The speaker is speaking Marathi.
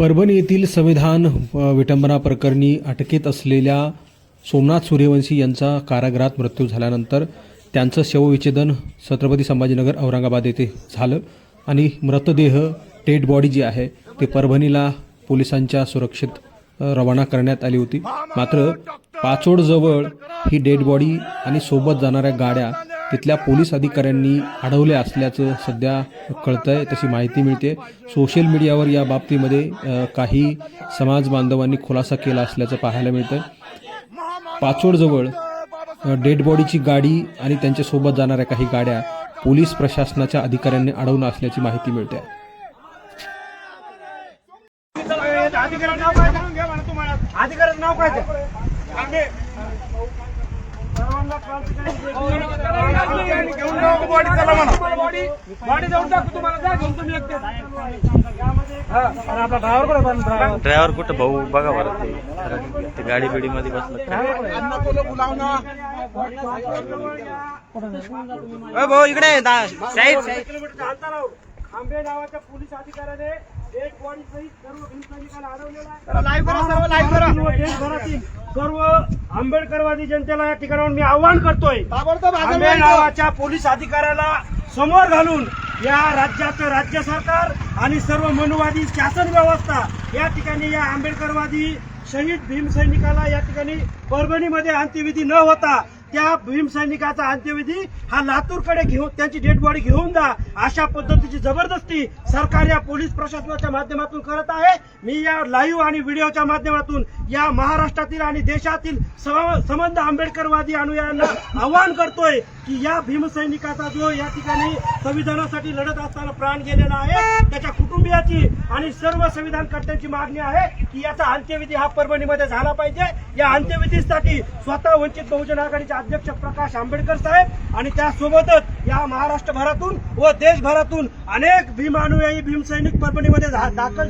परभणी येथील संविधान विटंबना प्रकरणी अटकेत असलेल्या सोमनाथ सूर्यवंशी यांचा कारागृहात मृत्यू झाल्यानंतर त्यांचं शवविच्छेदन छत्रपती संभाजीनगर औरंगाबाद येथे झालं आणि मृतदेह डेड बॉडी जी आहे ते परभणीला पोलिसांच्या सुरक्षित रवाना करण्यात आली होती. मात्र पाचोडजवळ ही डेड बॉडी आणि सोबत जाणाऱ्या गाड्या तिथल्या पोलीस अधिकाऱ्यांनी अडवले असल्याचं सध्या कळतंय तशी माहिती मिळते. सोशल मीडियावर या बाबतीमध्ये काही समाज बांधवांनी खुलासा केला असल्याचं पाहायला मिळतं पाचोडजवळ डेड बॉडीची गाडी आणि त्यांच्यासोबत जाणाऱ्या काही गाड्या पोलीस प्रशासनाच्या अधिकाऱ्यांनी अडवणं असल्याची माहिती मिळते. अधिकारात नाव काय? नाव काय? घेऊन जाऊ बॉडी चला म्हणा. बॉडी जाऊन टाकू तुम्हाला जा घेऊन तुम्ही एकटे हा. आणि आपला ड्रायव्हर कुठे पण ड्रायव्हर ड्रायव्हर कुठं भाऊ बघा बरं ते ते गाडी बिडी मध्ये बसलं भाऊ इकडे साईड किलोमीटरच्या अंतरावर आंबे गावाच्या पोलीस अधिकाऱ्याने एक बॉडी सहित सर्व आहे देशभरातील सर्व आंबेडकरवादी जनतेला या ठिकाणाहून मी आव्हान करतोय. आंबे गावाच्या पोलीस अधिकाऱ्याला समोर घालून या राज्याचं राज्य सरकार आणि सर्व मनुवादी शासन व्यवस्था या ठिकाणी या आंबेडकरवादी शहीद भीमसैनिकाला या ठिकाणी परभणीमध्ये अंत्यविधी न होता त्या भीमसैनिकाचा अंत्यविधी हा लातूरकडे घेऊन त्यांची डेड बॉडी घेऊन जा अशा पद्धतीची जबरदस्ती सरकार या पोलीस प्रशासनाच्या माध्यमातून करत आहे. मी या लाईव्ह आणि व्हिडिओच्या माध्यमातून या महाराष्ट्रातील आणि देशातील संबंध आंबेडकरवादी अनुयायांना आवाहन करतोय की या भीमसैनिकाचा जो या ठिकाणी संविधानासाठी लढत असताना प्राण गेलेला आहे त्याच्या कुटुंबिया कुटुंबियाची आणि सर्व संविधानकर्त्यांची मागणी आहे की याचा अंत्यविधी हा परभणीमध्ये झाला पाहिजे. या अंत्यविधीसाठी स्वतः वंचित बहुजन आघाडीचे अध्यक्ष प्रकाश आंबेडकर साहेब आणि त्यासोबतच या महाराष्ट्रभरातून व देशभरातून अनेक भीम अनुयायी भीमसैनिक परभणीमध्ये दाखल